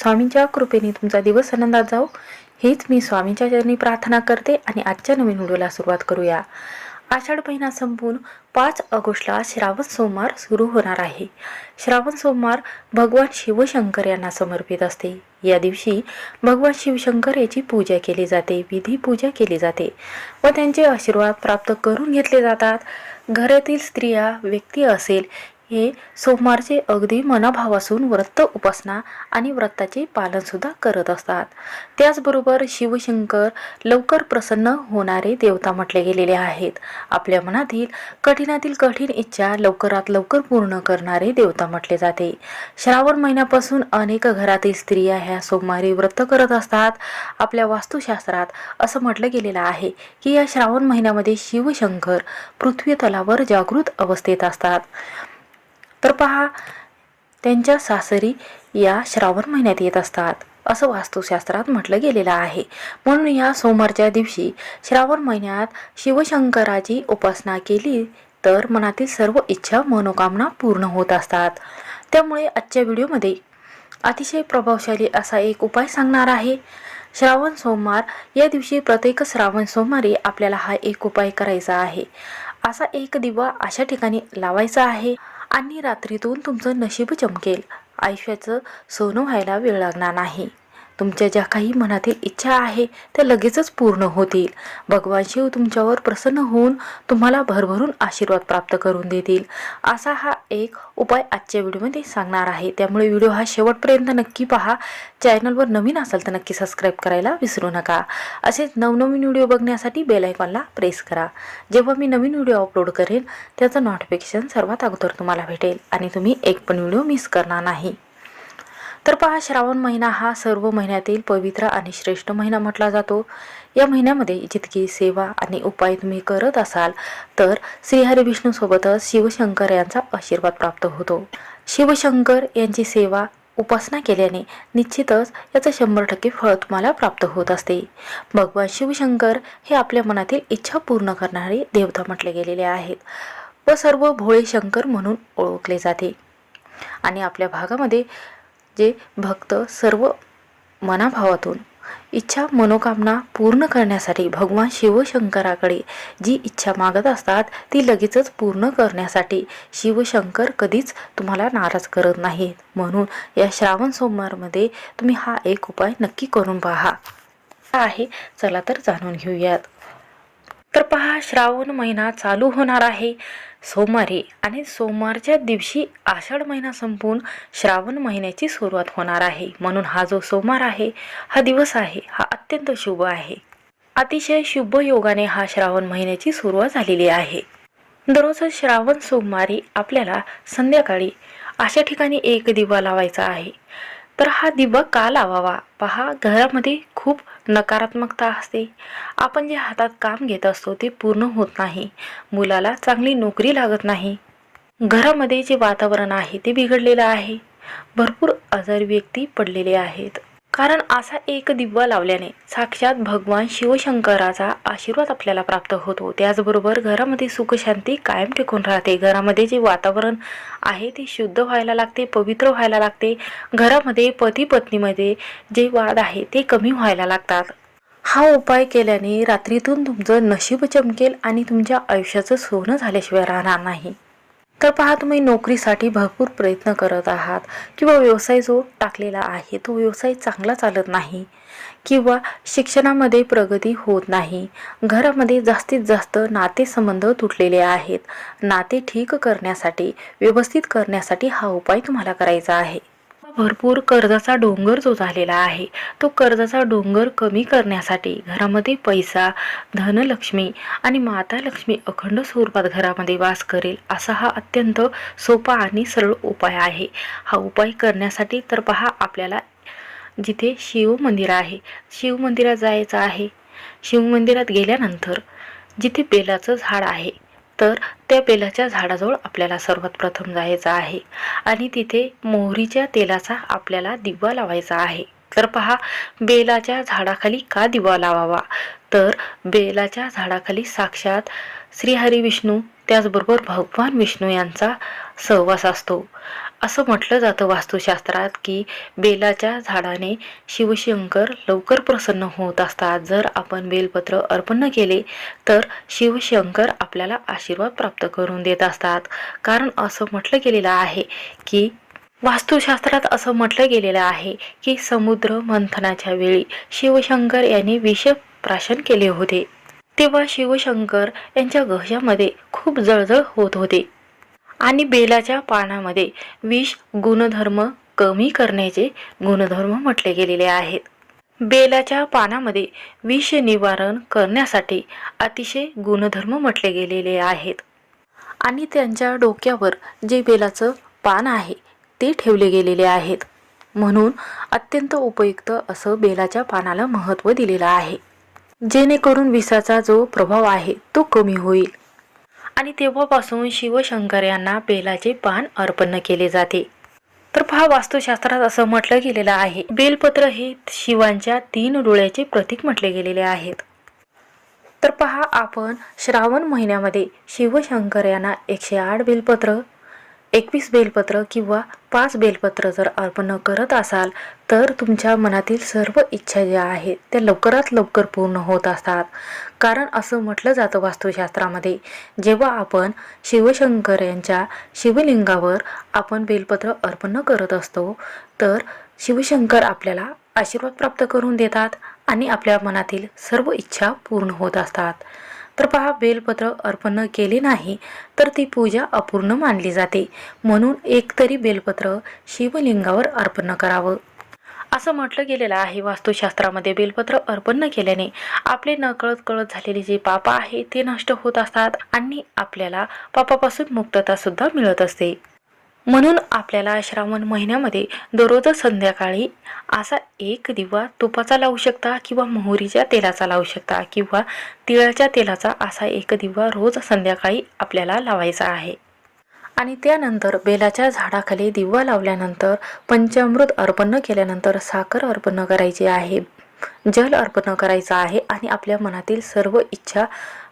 स्वामींच्या कृपेने तुमचा दिवस आनंदात जाऊ हीच मी स्वामींच्या चरणी प्रार्थना करते आणि आजच्या नवीन व्हिडिओला सुरुवात करूया. आषाढ महिना संपून पाच ऑगस्टला श्रावण सोमवार सुरू होणार आहे. श्रावण सोमवार भगवान शिवशंकर यांना समर्पित असते. या दिवशी भगवान शिवशंकर याची पूजा केली जाते विधी पूजा केली जाते व त्यांचे आशीर्वाद प्राप्त करून घेतले जातात. घरातील स्त्रिया व्यक्ती असेल हे सोमवारचे अगदी मनाभावासून व्रत उपासना आणि व्रताचे पालनसुद्धा करत असतात. त्याचबरोबर शिवशंकर लवकर प्रसन्न होणारे देवता म्हटले गेलेले आहेत. आपल्या मनातील कठीणातील कठीण इच्छा लवकरात लवकर पूर्ण करणारे देवता म्हटले जाते. श्रावण महिन्यापासून अनेक घरातील स्त्रिया ह्या सोमवारी व्रत करत असतात. आपल्या वास्तुशास्त्रात असं म्हटलं गेलेलं आहे की या श्रावण महिन्यामध्ये शिवशंकर पृथ्वी तलावर जागृत अवस्थेत असतात. तर पहा त्यांच्या सासरी या श्रावण महिन्यात येत असतात असं वास्तुशास्त्रात म्हटलं गेलेलं आहे. म्हणून या सोमवारच्या दिवशी श्रावण महिन्यात शिवशंकराची उपासना केली तर मनातील सर्व इच्छा मनोकामना पूर्ण होत असतात. त्यामुळे आजच्या व्हिडिओमध्ये अतिशय प्रभावशाली असा एक उपाय सांगणार आहे. श्रावण सोमवार या दिवशी प्रत्येक श्रावण सोमवारी आपल्याला हा एक उपाय करायचा आहे. असा एक दिवा अशा ठिकाणी लावायचा आहे. आणि रात्रीतून तुमचं नशीब चमकेल. आयुष्याचं सोनं व्हायला वेळ लागणार नाही. तुमच्या ज्या काही मनातील इच्छा आहे त्या लगेचच पूर्ण होतील. भगवान शिव तुमच्यावर प्रसन्न होऊन तुम्हाला भरभरून आशीर्वाद प्राप्त करून देतील. असा हा एक उपाय आजच्या व्हिडिओमध्ये सांगणार आहे. त्यामुळे व्हिडिओ हा शेवटपर्यंत नक्की पहा. चॅनलवर नवीन असाल तर नक्की सबस्क्राईब करायला विसरू नका. असेच नवनवीन व्हिडिओ बघण्यासाठी बेल आयकॉनला प्रेस करा. जेव्हा मी नवीन व्हिडिओ अपलोड करेन त्याचं नोटिफिकेशन सर्वात अगोदर तुम्हाला भेटेल आणि तुम्ही एक पण व्हिडिओ मिस करणार नाही. तर पहा श्रावण महिना हा सर्व महिन्यातील पवित्र आणि श्रेष्ठ महिना म्हटला जातो. या महिन्यामध्ये जितकी सेवा आणि उपाय तुम्ही करत असाल तर श्रीहरी विष्णूसोबतच शिवशंकर यांचा आशीर्वाद प्राप्त होतो. शिवशंकर यांची सेवा उपासना केल्याने निश्चितच याचं शंभर टक्के फळ तुम्हाला प्राप्त होत असते. भगवान शिवशंकर हे आपल्या मनातील इच्छा पूर्ण करणारे देवता म्हटले गेलेले आहेत. व सर्व भोळे शंकर म्हणून ओळखले जाते. आणि आपल्या भागामध्ये जे भक्त सर्व मनाभावातून इच्छा मनोकामना पूर्ण करण्यासाठी भगवान शिवशंकराकडे जी इच्छा मागत असतात ती लगेचच पूर्ण करण्यासाठी शिवशंकर कधीच तुम्हाला नाराज करत नाहीत. म्हणून या श्रावण सोमवारमध्ये तुम्ही हा एक उपाय नक्की करून पहा. आहे. चला तर जाणून घेऊयात. तर पहा श्रावण महिना चालू होणार आहे. सोमवारी आणि सोमवारच्या दिवशी आषाढ महिना संपून श्रावण महिन्याची सुरुवात होणार आहे. म्हणून हा जो सोमवार आहे हा दिवस आहे हा अत्यंत शुभ आहे. अतिशय शुभ योगाने हा श्रावण महिन्याची सुरुवात झालेली आहे. दररोज श्रावण सोमवारी आपल्याला संध्याकाळी अशा ठिकाणी एक दिवा लावायचा आहे. तर हा दिवा का लावावा? पहा घरामध्ये खूप नकारात्मकता असते. आपण जे हातात काम घेत असतो ते पूर्ण होत नाही. मुलाला चांगली नोकरी लागत नाही. घरामध्ये जे वातावरण आहे ते बिघडलेलं आहे. भरपूर आजारी व्यक्ती पडलेले आहेत. कारण असा एक दिवा लावल्याने साक्षात भगवान शिवशंकराचा आशीर्वाद आपल्याला प्राप्त होतो. त्याचबरोबर घरामध्ये सुखशांती कायम टिकून राहते. घरामध्ये जे वातावरण आहे ते शुद्ध व्हायला लागते पवित्र व्हायला लागते. घरामध्ये पती पत्नीमध्ये जे वाद आहे ते कमी व्हायला लागतात. हा उपाय केल्याने रात्रीतून तुमचं नशीब चमकेल आणि तुमच्या आयुष्याचं सोनं झाल्याशिवाय राहणार नाही. तर पहा तुम्ही नोकरीसाठी भरपूर प्रयत्न करत आहात किंवा व्यवसाय जो टाकलेला आहे तो व्यवसाय चांगला चालत नाही किंवा शिक्षणामध्ये प्रगती होत नाही. घरामध्ये जास्तीत जास्त नातेसंबंध तुटलेले आहेत. नाते ठीक करण्यासाठी व्यवस्थित करण्यासाठी हा उपाय तुम्हाला करायचा आहे. भरपूर कर्जाचा डोंगर जो झालेला आहे तो कर्जाचा डोंगर कमी करण्यासाठी घरामध्ये पैसा धनलक्ष्मी आणि माता लक्ष्मी अखंड स्वरूपात घरामध्ये वास करेल असा हा अत्यंत सोपा आणि सरळ उपाय आहे. हा उपाय करण्यासाठी तर पहा आपल्याला जिथे शिव मंदिर आहे शिव मंदिरात जायचं आहे. शिव मंदिरात गेल्यानंतर जिथे बेलाचं झाड आहे तर त्या बेलाच्या झाडाजवळ आपल्याला सर्वात प्रथम जायचं आहे. आणि तिथे मोहरीच्या तेलाचा आपल्याला दिवा लावायचा आहे. तर पहा बेलाच्या झाडाखाली का दिवा लावावा? तर बेलाच्या झाडाखाली साक्षात श्रीहरी विष्णू त्याचबरोबर भगवान विष्णू यांचा सहवास असतो. असं म्हटलं जातं वास्तुशास्त्रात की बेलाच्या झाडाने शिवशंकर लवकर प्रसन्न होत असतात. जर आपण बेलपत्र अर्पण केले तर शिवशंकर आपल्याला आशीर्वाद प्राप्त करून देत असतात. कारण असं म्हटलं गेलेलं आहे की वास्तुशास्त्रात असं म्हटलं गेलेलं आहे की समुद्र मंथनाच्या वेळी शिवशंकर यांनी विष प्राशन केले होते. तेव्हा शिवशंकर यांच्या घशामध्ये खूप जळजळ होत होते. आणि बेलाच्या पानामध्ये विष गुणधर्म कमी करण्याचे गुणधर्म म्हटले गेलेले आहेत. बेलाच्या पानामध्ये विष निवारण करण्यासाठी अतिशय गुणधर्म म्हटले गेलेले आहेत. आणि त्यांच्या डोक्यावर जे बेलाचं पान आहे ते ठेवले गेलेले आहेत. म्हणून अत्यंत उपयुक्त असं बेलाच्या पानाला महत्त्व दिलेलं आहे. जेणेकरून विसाचा जो प्रभाव आहे तो कमी होईल. आणि तेव्हापासून शिवशंकर यांना बेलाचे पान अर्पण केले जाते. तर पहा वास्तुशास्त्रात असं म्हटलं गेलेलं आहे. बेलपत्र हे शिवांच्या तीन डोळ्याचे प्रतीक म्हटले गेलेले आहेत. तर पहा आपण श्रावण महिन्यामध्ये शिवशंकर यांना एकशे आठ बेलपत्र एकवीस बेलपत्र किंवा पाच बेलपत्र जर अर्पण करत असाल तर तुमच्या मनातील सर्व इच्छा ज्या आहेत त्या लवकरात लवकर पूर्ण होत असतात. कारण असं म्हटलं जातं वास्तुशास्त्रामध्ये जेव्हा आपण शिवशंकर यांच्या शिवलिंगावर आपण बेलपत्र अर्पण करत असतो तर शिवशंकर आपल्याला आशीर्वाद प्राप्त करून देतात आणि आपल्या मनातील सर्व इच्छा पूर्ण होत असतात. तर पहा बेलपत्र अर्पण केले नाही तर ती पूजा अपूर्ण मानली जाते. म्हणून एकतरी बेलपत्र शिवलिंगावर अर्पण करावं. असं म्हटलं गेलेलं आहे. वास्तुशास्त्रामध्ये बेलपत्र अर्पण केल्याने आपले नकळत कळत झालेले जे पाप आहे ते नष्ट होत असतात आणि आपल्याला पापापासून मुक्तता सुद्धा मिळत असते. म्हणून आपल्याला श्रावण महिन्यामध्ये दररोज संध्याकाळी असा एक दिवा तुपाचा लावू शकता किंवा मोहरीच्या तेलाचा लावू शकता किंवा तिळाच्या तेलाचा असा एक दिवा रोज संध्याकाळी आपल्याला लावायचा आहे. आणि त्यानंतर बेलाच्या झाडाखाली दिवा लावल्यानंतर पंचामृत अर्पण केल्यानंतर साखर अर्पण करायची आहे. जल अर्पण करायचं आहे आणि आपल्या मनातील सर्व इच्छा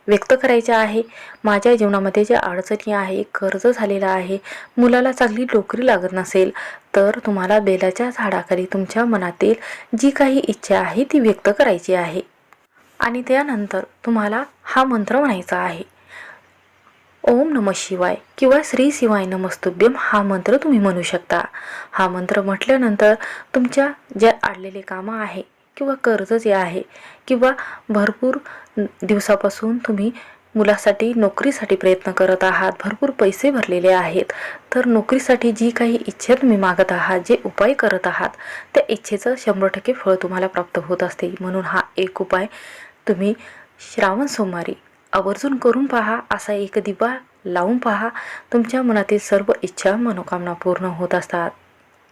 व्यक्त करायच्या आहे. माझ्या जीवनामध्ये ज्या अडचणी आहे कर्ज झालेलं आहे मुलाला चांगली नोकरी लागत नसेल तर तुम्हाला बेलाच्या झाडाखाली तुमच्या मनातील जी काही इच्छा आहे ती व्यक्त करायची आहे. आणि त्यानंतर तुम्हाला हा मंत्र म्हणायचा आहे. ओम नम शिवाय किंवा श्री शिवाय नमस्तुभ्यम हा मंत्र तुम्ही म्हणू शकता. हा मंत्र म्हटल्यानंतर तुमच्या ज्या आडलेले कामं आहे किंवा कर्ज जे आहे. किंवा भरपूर दिवसापासून तुम्ही मुलासाठी नोकरीसाठी प्रयत्न करत आहात. भरपूर पैसे भरलेले आहेत. तर नोकरीसाठी जी काही इच्छा तुम्ही मागत आहात जे उपाय करत आहात त्या इच्छेचं शंभर टक्के फळ तुम्हाला प्राप्त होत असते. म्हणून हा एक उपाय तुम्ही श्रावण सोमवारी आवर्जून करून पहा. असा एक दिवा लावून पहा. तुमच्या मनातील सर्व इच्छा मनोकामना पूर्ण होत असतात.